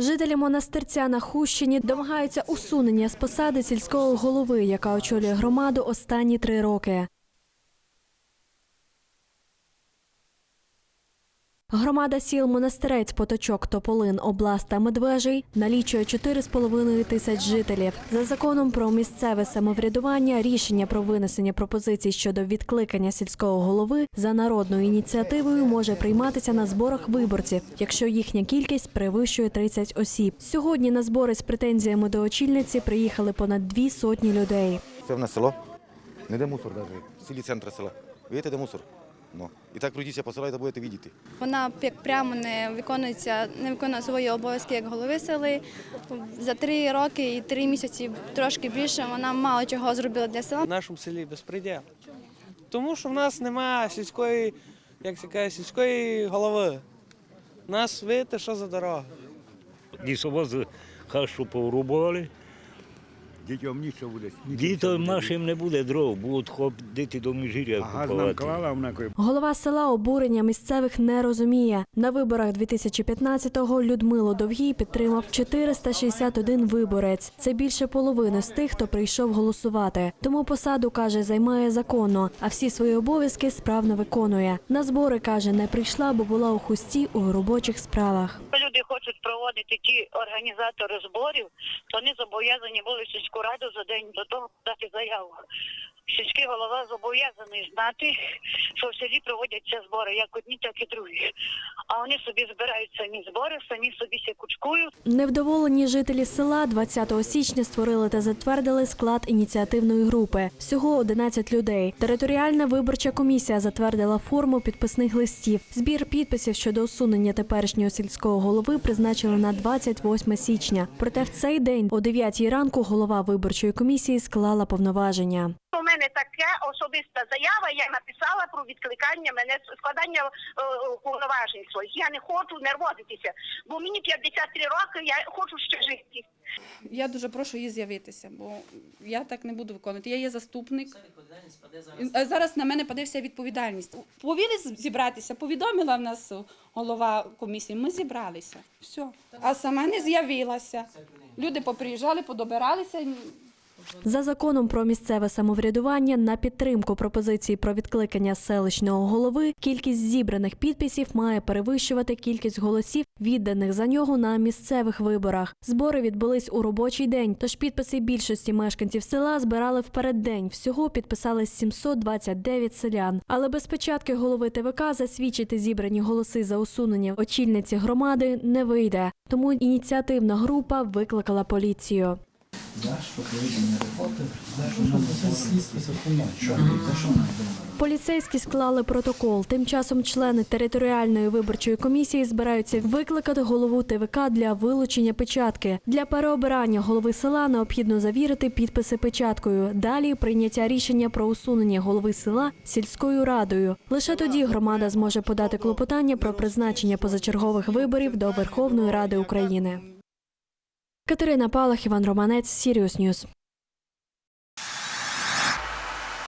Жителі монастирця на Хущині домагаються усунення з посади сільського голови, яка очолює громаду останні три роки. Громада сіл Монастирець, Поточок, Тополин, Област Медвежий налічує 4,5 тисяч жителів. За законом про місцеве самоврядування рішення про винесення пропозицій щодо відкликання сільського голови за народною ініціативою може прийматися на зборах виборців, якщо їхня кількість перевищує 30 осіб. Сьогодні на збори з претензіями до очільниці приїхали понад дві сотні людей. Це в нас село. Не де мусор навіть. В селі центр села. Видите, де мусор? Ну. І так пройдіться по селу, і будете бачити. Вона як прямо не виконується, не виконує свої обов'язки як голови сели. За три роки і три місяці трошки більше вона мало чого зробила для села. в нашому селі безпреділ. Тому що в нас немає сільської, як це каже, сільської голови. У нас видите, що за дорога. Лісовози хашу порубали. Дітям нічого буде. Дітям нашим не буде дров, будуть ходити до міжгір'я А газ нам купувати. клала, вона каже, Голова села обурення місцевих не розуміє. На виборах 2015-го Людмилу Довгій підтримав 461 виборець. Це більше половини з тих, хто прийшов голосувати. Тому посаду каже, займає законно, а всі свої обов'язки справно виконує. На збори каже, не прийшла, бо була у хусті у робочих справах. Проводити ті організатори зборів, то вони зобов'язані були сільську раду за день до того дати заяву. Сільський голова зобов'язаний знати, що в селі проводяться збори, як одні, так і другі. А вони собі збирають самі збори, самі собі ся кучкують. Невдоволені жителі села 20 січня створили та затвердили склад ініціативної групи. Всього 11 людей. Територіальна виборча комісія затвердила форму підписних листів. Збір підписів щодо усунення теперішнього сільського голови призначили на 28 січня. Проте в цей день о 9 ранку голова виборчої комісії склала повноваження. У мене таке особиста заява. Я написала про відкликання мене складання е, повноважень своїх. Я не хочу нервозитися, бо мені 53 роки. Я хочу ще жити. Я дуже прошу її з'явитися, бо я так не буду виконувати. Я є заступник. Е, Зараз на мене паде вся відповідальність. Повіли зібратися, повідомила в нас голова комісії. Ми зібралися. Все. А сама не з'явилася. Люди поприїжджали, подобиралися. За законом про місцеве самоврядування на підтримку пропозиції про відкликання селищного голови кількість зібраних підписів має перевищувати кількість голосів, відданих за нього на місцевих виборах. Збори відбулись у робочий день, тож підписи більшості мешканців села збирали в переддень. Всього підписали 729 селян. Але без печатки голови ТВК засвідчити зібрані голоси за усунення очільниці громади не вийде. Тому ініціативна група викликала поліцію. Поліцейські склали протокол. Тим часом члени територіальної виборчої комісії збираються викликати голову ТВК для вилучення печатки. Для переобирання голови села необхідно завірити підписи печаткою. Далі прийняття рішення про усунення голови села сільською радою. Лише тоді громада зможе подати клопотання про призначення позачергових виборів до Верховної Ради України. Катерина Палах, Іван Романець, Сіріус Ньюс.